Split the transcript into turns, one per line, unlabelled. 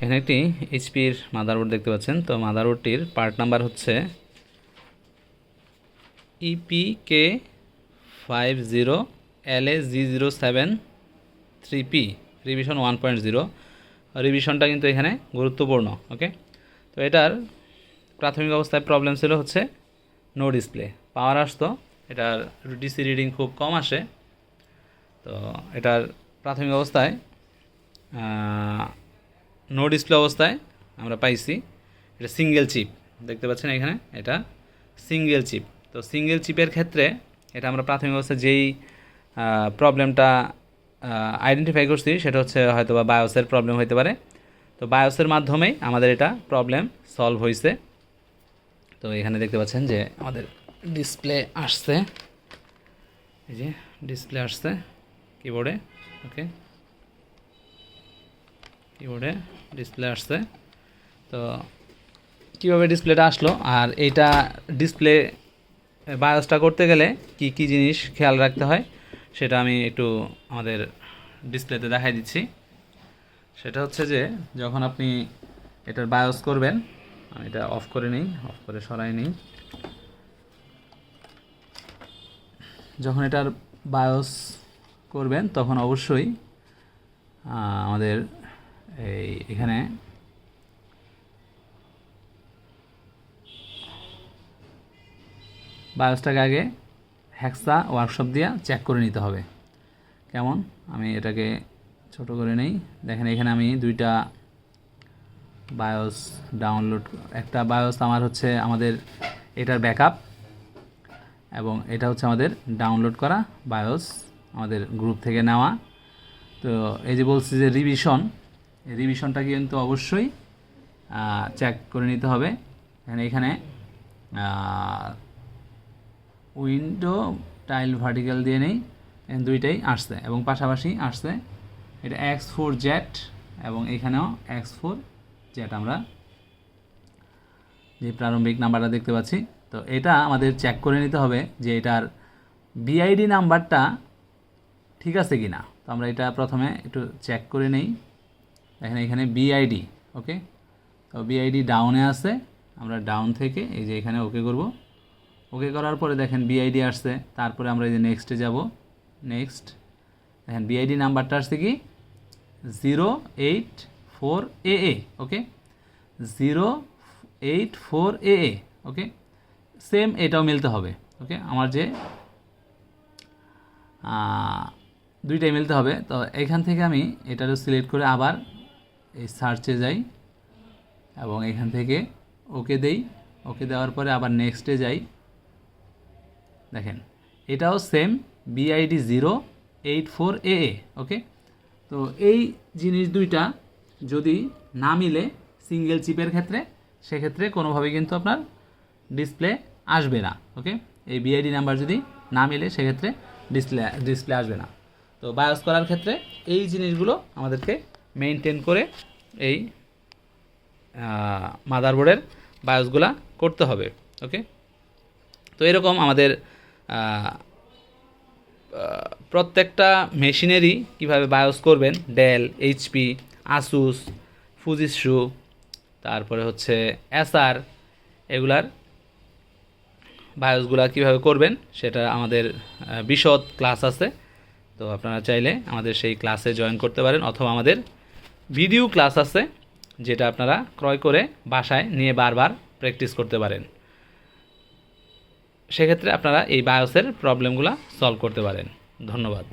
এখানে একটি এইচপির মাদারবোর্ড দেখতে পাচ্ছেন। তো মাদারবোর্ডটির পার্ট নাম্বার হচ্ছে E EP K five zero L A G zero seven three P revision one point zero রিভিশনটা কিন্তু এখানে গুরুত্বপূর্ণ ওকে তো এটার প্রাথমিক অবস্থায় প্রবলেম ছিল হচ্ছে নো ডিসপ্লে পাওয়ার আসতো, এটার ডিসি রিডিং খুব কম আসে। তো এটার প্রাথমিক অবস্থায় নো ডিসপ্লে অবস্থায় আমরা পাইছি। এটা সিঙ্গেল চিপ দেখতে পাচ্ছেন এখানে এটা সিঙ্গেল চিপ তো সিঙ্গেল চিপের ক্ষেত্রে এটা আমরা প্রাথমিক অবস্থায় যেই প্রবলেমটা আইডেন্টিফাই করছি সেটা হচ্ছে হয়তো বা বায়োসের প্রবলেম হতে পারে। তো বায়োসের মাধ্যমেই আমাদের এটা প্রবলেম সলভ হয়েছে তো এখানে দেখতে পাচ্ছেন যে আমাদের ডিসপ্লে আসছে। এই যে ডিসপ্লে আসছে কিবোর্ডে ওকে কিবোর্ডে ডিসপ্লে আসছে। তো কীভাবে ডিসপ্লেটা আসলো? আর এইটা ডিসপ্লে বায়োসটা করতে গেলে কি কি জিনিস খেয়াল রাখতে হয়, সেটা আমি একটু আমাদের ডিসপ্লেতে দেখাই দিচ্ছি। সেটা হচ্ছে যে, যখন আপনি এটার বায়োস করবেন, আমি এটা অফ করে নিই অফ করে সরাই নিই। যখন এটার বায়োস করবেন, তখন অবশ্যই আমাদের এই এখানে। বায়োসটাকে আগে হ্যাক্সা ওয়ার্কশপ দিয়ে চেক করে নিতে হবে। কেমন? আমি এটাকে ছোট করে নেই। দেখেন এখানে আমি দুইটা বায়োস ডাউনলোড একটা বায়োস আমার হচ্ছে আমাদের এটার ব্যাকআপ এবং এটা হচ্ছে আমাদের ডাউনলোড করা বায়োস আমাদের গ্রুপ থেকে নেওয়া। তো এই যে বলছি যে রিভিশন রিভিশনটা কিন্তু অবশ্যই চেক করে নিতে হবে। এখানে উইন্ডো টাইল ভার্টিক্যাল দিয়ে নেই দুইটাই আসছে এবং পাশাপাশি আসছে এটা এক্স ফোর জেট এবং এখানেও এক্স ফোর জেট আমরা যে প্রারম্ভিক নাম্বারটা দেখতে পাচ্ছি। তো এটা আমাদের চেক করে নিতে হবে যে এটার বিআইডি নাম্বারটা ঠিক আছে কি না তো আমরা এটা প্রথমে একটু চেক করে নেই। দেখেন এখানে বিআইডি ওকে তো বিআইডি ডাউনে আছে, আমরা ডাউন থেকে এই যে এখানে ওকে করব। ওকে করার পরে দেখেন বিআইডি আসছে, তারপরে আমরা এই যে নেক্সটে যাব। নেক্সট দেখেন বিআইডি নাম্বারটা আসছে কি? Zero eight four A A okay zero eight four A A okay same এটাও মিলতে হবে ওকে আমার যে দুইটাই মিলতে হবে। তো এখান থেকে আমি এটারও সিলেক্ট করে আবার এই সার্চে যাই এবং এখান থেকে ওকে দেই। ওকে দেওয়ার পরে আবার নেক্সটে যাই। দেখেন, এটাও same BID zero eight four A okay তো এই জিনিস দুইটা যদি না মিলে সিঙ্গেল চিপের ক্ষেত্রে, সেক্ষেত্রে কোনোভাবে কিন্তু আপনার ডিসপ্লে আসবে না ওকে এই বিআইডি নাম্বার যদি না মিলে, সেক্ষেত্রে ডিসপ্লে ডিসপ্লে আসবে না। তো বায়োস করার ক্ষেত্রে এই জিনিসগুলো আমাদেরকে মেনটেন করে এই মাদারবোর্ডের বায়োসগুলা করতে হবে ওকে তো এরকম আমাদের প্রত্যেকটা মেশিনেরই কীভাবে বায়োস করবেন ডেল এইচপি আসুস ফুজিসু তারপরে হচ্ছে এসআর এগুলার বায়োসগুলা কীভাবে করবেন, সেটা আমাদের বিশদ ক্লাস আছে। তো আপনারা চাইলে আমাদের সেই ক্লাসে জয়েন করতে পারেন, অথবা আমাদের ভিডিও ক্লাস আছে যেটা আপনারা ক্রয় করে বাসায় নিয়ে বারবার প্র্যাকটিস করতে পারেন। সেক্ষেত্রে আপনারা এই বায়োসের প্রবলেমগুলো সলভ করতে পারেন। ধন্যবাদ।